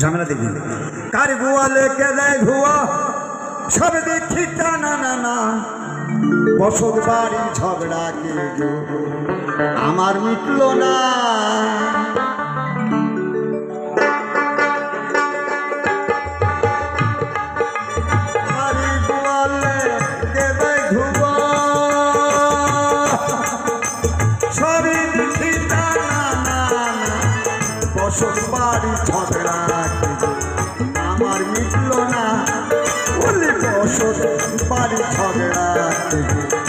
ঝামেলা দেখি কার গোয়ালে কে দেয় ধোয়া, সব দেখি টানা না না বসত বাড়ি ঝগড়া কে আমার মিটলো না। বসত বাড়ি ঝগড়া আমার মিটল না বলি বসত বাড়ি ঝগড়া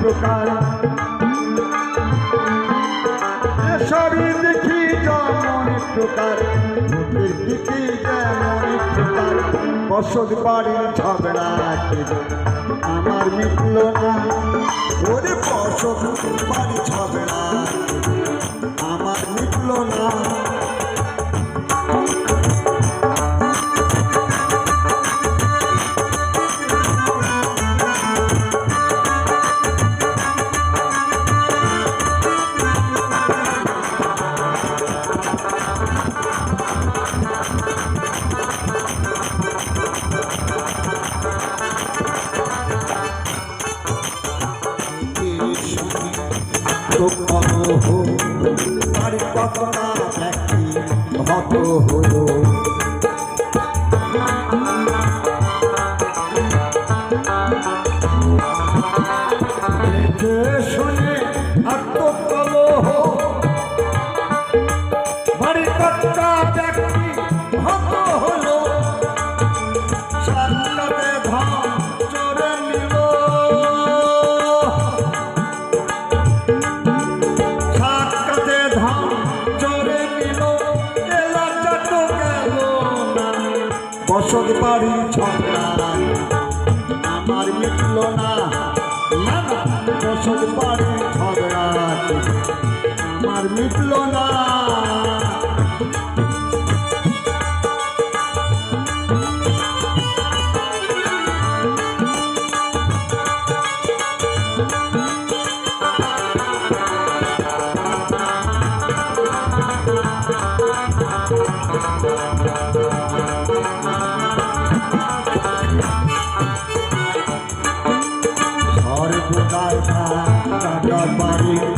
প্রকার সবই দেখি যেমন প্রকার মুখের দিকে যেমন প্রকার বসত বাড়ির ঝগড়া আমার মিটল না, ওরে বসত বাড়ি ঝগড়া। আমার মিটল না কলহ তার কথা ব্যক্তি হত হলো যে বসত বাড়ি ঝগড়া আমার মিটল না। বসত বাড়ি ঝগড়া আমার মিটল না। Jakarta, Jakarta, party.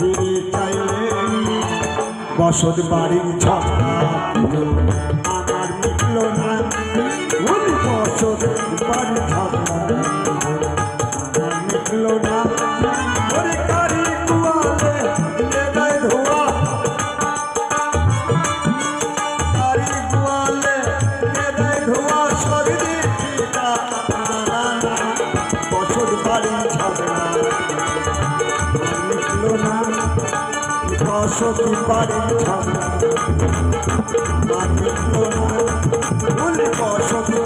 ফিরে চাইলে বসত বাড়ির ছটা আমার মিটল না বসত বাড়ির ছটা আমার মিটল না, ওরে সতে পারি না ভুল বসতে